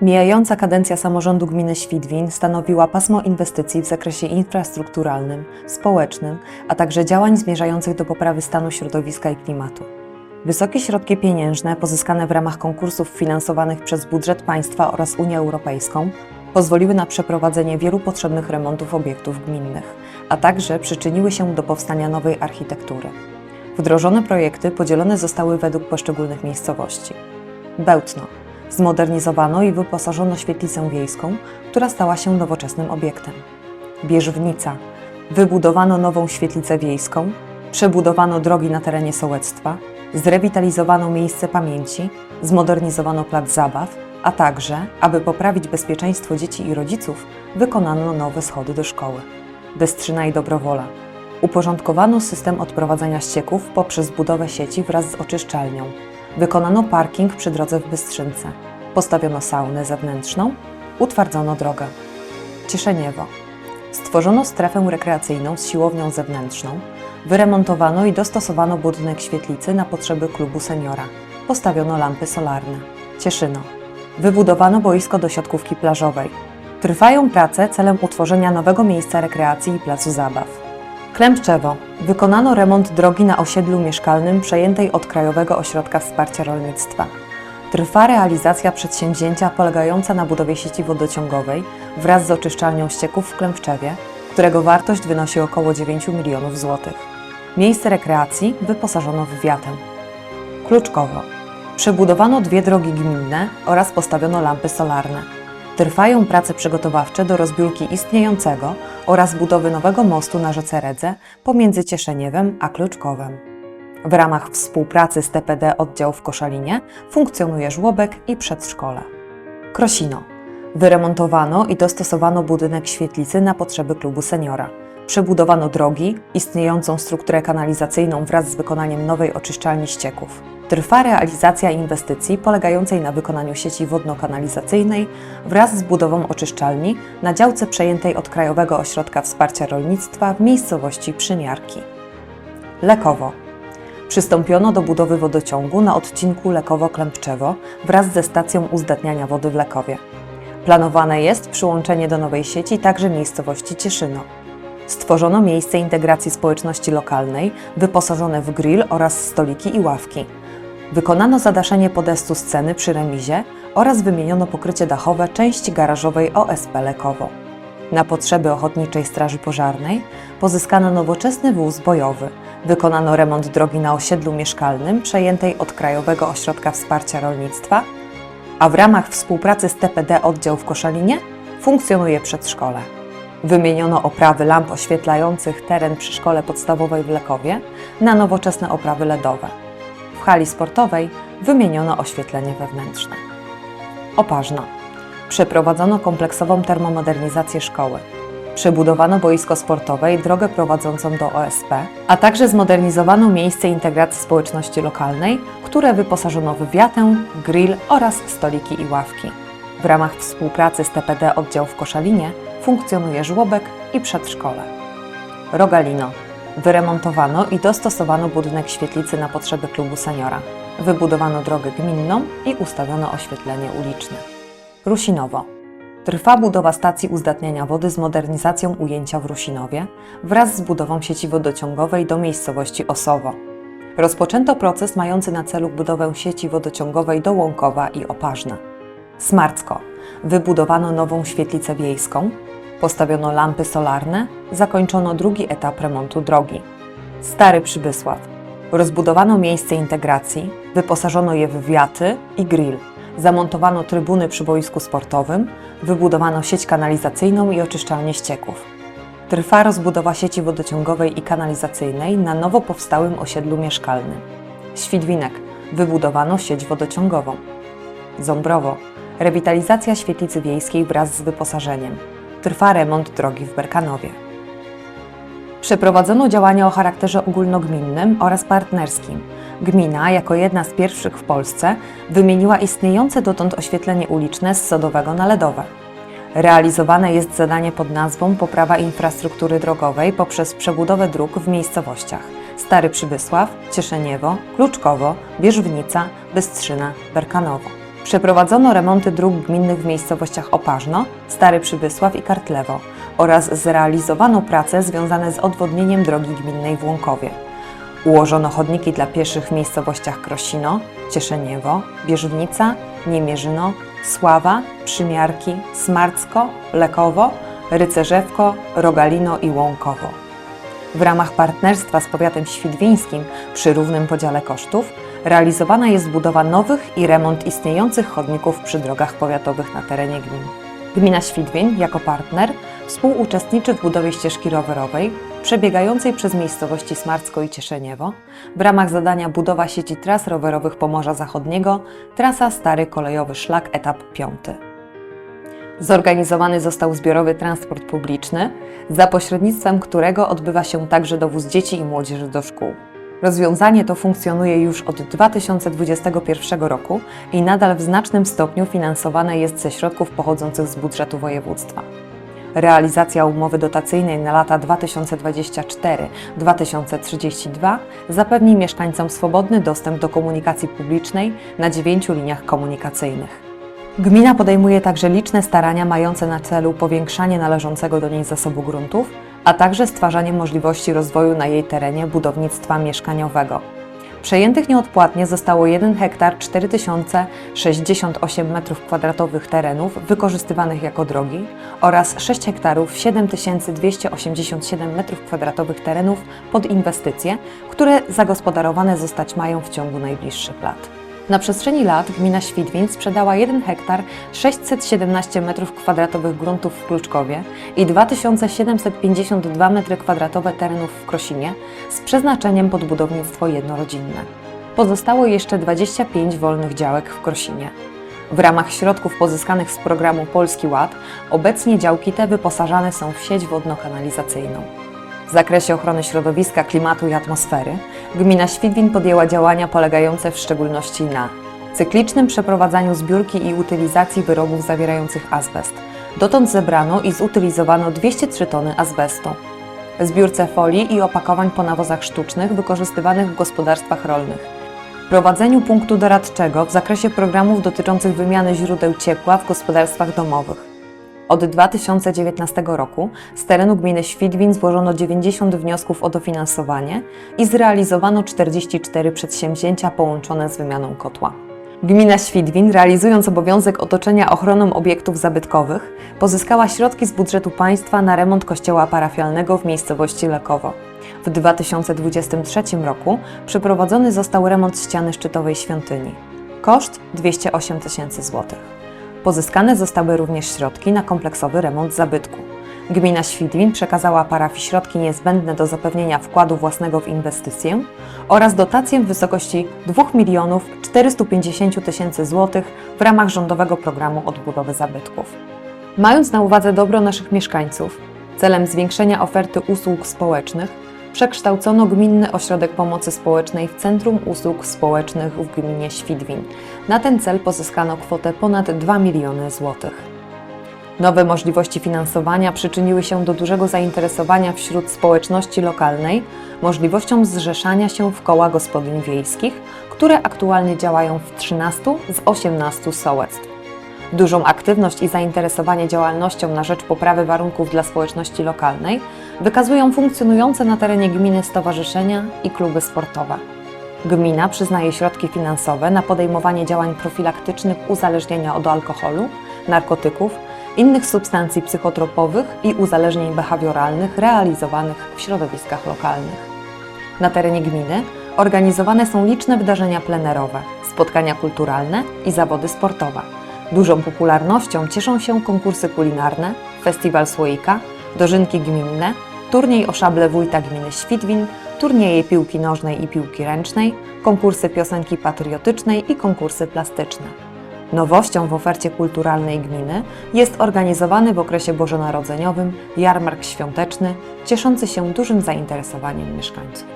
Mijająca kadencja samorządu gminy Świdwin stanowiła pasmo inwestycji w zakresie infrastrukturalnym, społecznym, a także działań zmierzających do poprawy stanu środowiska i klimatu. Wysokie środki pieniężne pozyskane w ramach konkursów finansowanych przez budżet państwa oraz Unię Europejską pozwoliły na przeprowadzenie wielu potrzebnych remontów obiektów gminnych, a także przyczyniły się do powstania nowej architektury. Wdrożone projekty podzielone zostały według poszczególnych miejscowości. Bełtno. Zmodernizowano i wyposażono świetlicę wiejską, która stała się nowoczesnym obiektem. Bierzwnica. Wybudowano nową świetlicę wiejską, przebudowano drogi na terenie sołectwa, zrewitalizowano miejsce pamięci, zmodernizowano plac zabaw, a także, aby poprawić bezpieczeństwo dzieci i rodziców, wykonano nowe schody do szkoły. Bystrzyna i Dobrowola. Uporządkowano system odprowadzania ścieków poprzez budowę sieci wraz z oczyszczalnią. Wykonano parking przy drodze w Bystrzynce. Postawiono saunę zewnętrzną, utwardzono drogę. Cieszeniewo. Stworzono strefę rekreacyjną z siłownią zewnętrzną, wyremontowano i dostosowano budynek świetlicy na potrzeby klubu seniora. Postawiono lampy solarne. Cieszyno. Wybudowano boisko do siatkówki plażowej. Trwają prace celem utworzenia nowego miejsca rekreacji i placu zabaw. Klępczewo. Wykonano remont drogi na osiedlu mieszkalnym przejętej od Krajowego Ośrodka Wsparcia Rolnictwa. Trwa realizacja przedsięwzięcia polegająca na budowie sieci wodociągowej wraz z oczyszczalnią ścieków w Klępczewie, którego wartość wynosi około 9 milionów złotych. Miejsce rekreacji wyposażono w wiatę. Kluczkowo. Przebudowano dwie drogi gminne oraz postawiono lampy solarne. Trwają prace przygotowawcze do rozbiórki istniejącego oraz budowy nowego mostu na rzece Redze pomiędzy Cieszeniewem a Kluczkowem. W ramach współpracy z TPD oddział w Koszalinie funkcjonuje żłobek i przedszkole. Krosino. Wyremontowano i dostosowano budynek świetlicy na potrzeby klubu seniora. Przebudowano drogi, istniejącą strukturę kanalizacyjną wraz z wykonaniem nowej oczyszczalni ścieków. Trwa realizacja inwestycji polegającej na wykonaniu sieci wodno-kanalizacyjnej wraz z budową oczyszczalni na działce przejętej od Krajowego Ośrodka Wsparcia Rolnictwa w miejscowości Przymiarki. Lekowo. Przystąpiono do budowy wodociągu na odcinku Lekowo-Klępczewo wraz ze stacją uzdatniania wody w Lekowie. Planowane jest przyłączenie do nowej sieci także miejscowości Cieszyno. Stworzono miejsce integracji społeczności lokalnej, wyposażone w grill oraz stoliki i ławki. Wykonano zadaszenie podestu sceny przy remizie oraz wymieniono pokrycie dachowe części garażowej OSP Lekowo. Na potrzeby Ochotniczej Straży Pożarnej pozyskano nowoczesny wóz bojowy. Wykonano remont drogi na osiedlu mieszkalnym przejętej od Krajowego Ośrodka Wsparcia Rolnictwa, a w ramach współpracy z TPD oddział w Koszalinie funkcjonuje przedszkole. Wymieniono oprawy lamp oświetlających teren przy szkole podstawowej w Lekowie na nowoczesne oprawy LEDowe. W hali sportowej wymieniono oświetlenie wewnętrzne. Oparzno. Przeprowadzono kompleksową termomodernizację szkoły. Przebudowano boisko sportowe i drogę prowadzącą do OSP, a także zmodernizowano miejsce integracji społeczności lokalnej, które wyposażono w wiatę, grill oraz stoliki i ławki. W ramach współpracy z TPD oddział w Koszalinie funkcjonuje żłobek i przedszkole. Rogalino. Wyremontowano i dostosowano budynek świetlicy na potrzeby klubu seniora. Wybudowano drogę gminną i ustawiono oświetlenie uliczne. Rusinowo. Trwa budowa stacji uzdatniania wody z modernizacją ujęcia w Rusinowie wraz z budową sieci wodociągowej do miejscowości Osowo. Rozpoczęto proces mający na celu budowę sieci wodociągowej do Łąkowa i Oparzna. Smarcko. Wybudowano nową świetlicę wiejską, postawiono lampy solarne, zakończono drugi etap remontu drogi. Stary Przybysław. Rozbudowano miejsce integracji, wyposażono je w wiaty i grill. Zamontowano trybuny przy boisku sportowym, wybudowano sieć kanalizacyjną i oczyszczalnię ścieków. Trwa rozbudowa sieci wodociągowej i kanalizacyjnej na nowo powstałym osiedlu mieszkalnym. Świdwinek. Wybudowano sieć wodociągową. Ząbrowo. Rewitalizacja świetlicy wiejskiej wraz z wyposażeniem. Trwa remont drogi w Berkanowie. Przeprowadzono działania o charakterze ogólnogminnym oraz partnerskim. Gmina, jako jedna z pierwszych w Polsce, wymieniła istniejące dotąd oświetlenie uliczne z sodowego na LEDowe. Realizowane jest zadanie pod nazwą Poprawa infrastruktury drogowej poprzez przebudowę dróg w miejscowościach Stary Przybysław, Cieszeniewo, Kluczkowo, Bierzwnica, Bystrzyna, Berkanowo. Przeprowadzono remonty dróg gminnych w miejscowościach Oparzno, Stary Przybysław i Kartlewo oraz zrealizowano prace związane z odwodnieniem drogi gminnej w Łąkowie. Ułożono chodniki dla pieszych w miejscowościach Krosino, Cieszeniewo, Bieżownica, Niemierzyno, Sława, Przymiarki, Smarcko, Lekowo, Rycerzewko, Rogalino i Łąkowo. W ramach partnerstwa z powiatem świdwińskim przy równym podziale kosztów realizowana jest budowa nowych i remont istniejących chodników przy drogach powiatowych na terenie gmin. Gmina Świdwiń jako partner współuczestniczy w budowie ścieżki rowerowej przebiegającej przez miejscowości Smarcko i Cieszeniewo w ramach zadania budowa sieci tras rowerowych Pomorza Zachodniego, trasa Stary Kolejowy Szlak etap 5. Zorganizowany został zbiorowy transport publiczny, za pośrednictwem którego odbywa się także dowóz dzieci i młodzieży do szkół. Rozwiązanie to funkcjonuje już od 2021 roku i nadal w znacznym stopniu finansowane jest ze środków pochodzących z budżetu województwa. Realizacja umowy dotacyjnej na lata 2024-2032 zapewni mieszkańcom swobodny dostęp do komunikacji publicznej na dziewięciu liniach komunikacyjnych. Gmina podejmuje także liczne starania mające na celu powiększanie należącego do niej zasobu gruntów, a także stwarzanie możliwości rozwoju na jej terenie budownictwa mieszkaniowego. Przejętych nieodpłatnie zostało 1 hektar 4068 m2 terenów wykorzystywanych jako drogi oraz 6 hektarów 7287 m2 terenów pod inwestycje, które zagospodarowane zostać mają w ciągu najbliższych lat. Na przestrzeni lat gmina Świdwiń sprzedała 1 hektar 617 m2 gruntów w Kluczkowie i 2752 m2 terenów w Krosinie z przeznaczeniem pod budownictwo jednorodzinne. Pozostało jeszcze 25 wolnych działek w Krosinie. W ramach środków pozyskanych z programu Polski Ład obecnie działki te wyposażane są w sieć wodno-kanalizacyjną. W zakresie ochrony środowiska, klimatu i atmosfery gmina Świdwin podjęła działania polegające w szczególności na cyklicznym przeprowadzaniu zbiórki i utylizacji wyrobów zawierających azbest. Dotąd zebrano i zutylizowano 203 tony azbestu. Zbiórce folii i opakowań po nawozach sztucznych wykorzystywanych w gospodarstwach rolnych. Prowadzeniu punktu doradczego w zakresie programów dotyczących wymiany źródeł ciepła w gospodarstwach domowych. Od 2019 roku z terenu gminy Świdwin złożono 90 wniosków o dofinansowanie i zrealizowano 44 przedsięwzięcia połączone z wymianą kotła. Gmina Świdwin, realizując obowiązek otoczenia ochroną obiektów zabytkowych, pozyskała środki z budżetu państwa na remont kościoła parafialnego w miejscowości Lekowo. W 2023 roku przeprowadzony został remont ściany szczytowej świątyni. Koszt 208 tysięcy złotych. Pozyskane zostały również środki na kompleksowy remont zabytku. Gmina Świdwin przekazała parafii środki niezbędne do zapewnienia wkładu własnego w inwestycję oraz dotację w wysokości 2 milionów 450 tysięcy złotych w ramach rządowego programu odbudowy zabytków. Mając na uwadze dobro naszych mieszkańców, celem zwiększenia oferty usług społecznych, przekształcono Gminny Ośrodek Pomocy Społecznej w Centrum Usług Społecznych w gminie Świdwin. Na ten cel pozyskano kwotę ponad 2 miliony złotych. Nowe możliwości finansowania przyczyniły się do dużego zainteresowania wśród społeczności lokalnej możliwością zrzeszania się w koła gospodyń wiejskich, które aktualnie działają w 13 z 18 sołectw. Dużą aktywność i zainteresowanie działalnością na rzecz poprawy warunków dla społeczności lokalnej wykazują funkcjonujące na terenie gminy stowarzyszenia i kluby sportowe. Gmina przyznaje środki finansowe na podejmowanie działań profilaktycznych uzależnienia od alkoholu, narkotyków, innych substancji psychotropowych i uzależnień behawioralnych realizowanych w środowiskach lokalnych. Na terenie gminy organizowane są liczne wydarzenia plenerowe, spotkania kulturalne i zawody sportowe. Dużą popularnością cieszą się konkursy kulinarne, festiwal słoika, dożynki gminne, turniej o szable wójta gminy Świdwin, turnieje piłki nożnej i piłki ręcznej, konkursy piosenki patriotycznej i konkursy plastyczne. Nowością w ofercie kulturalnej gminy jest organizowany w okresie bożonarodzeniowym jarmark świąteczny, cieszący się dużym zainteresowaniem mieszkańców.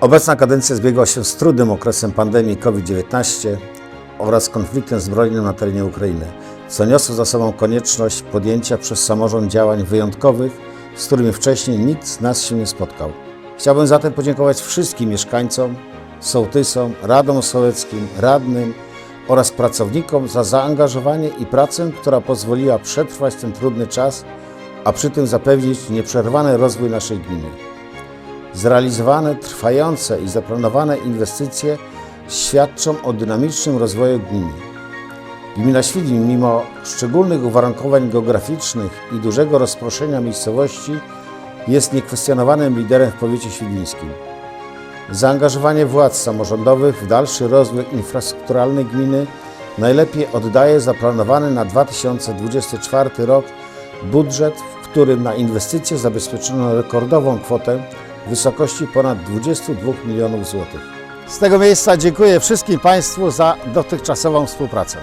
Obecna kadencja zbiegła się z trudnym okresem pandemii COVID-19 oraz konfliktem zbrojnym na terenie Ukrainy, co niosło za sobą konieczność podjęcia przez samorząd działań wyjątkowych, z którymi wcześniej nikt z nas się nie spotkał. Chciałbym zatem podziękować wszystkim mieszkańcom, sołtysom, radom sołeckim, radnym oraz pracownikom za zaangażowanie i pracę, która pozwoliła przetrwać ten trudny czas, a przy tym zapewnić nieprzerwany rozwój naszej gminy. Zrealizowane, trwające i zaplanowane inwestycje świadczą o dynamicznym rozwoju gminy. Gmina Świdwin, mimo szczególnych uwarunkowań geograficznych i dużego rozproszenia miejscowości, jest niekwestionowanym liderem w powiecie świdwińskim. Zaangażowanie władz samorządowych w dalszy rozwój infrastrukturalny gminy najlepiej oddaje zaplanowany na 2024 rok budżet, w którym na inwestycje zabezpieczono rekordową kwotę w wysokości ponad 22 milionów złotych. Z tego miejsca dziękuję wszystkim Państwu za dotychczasową współpracę.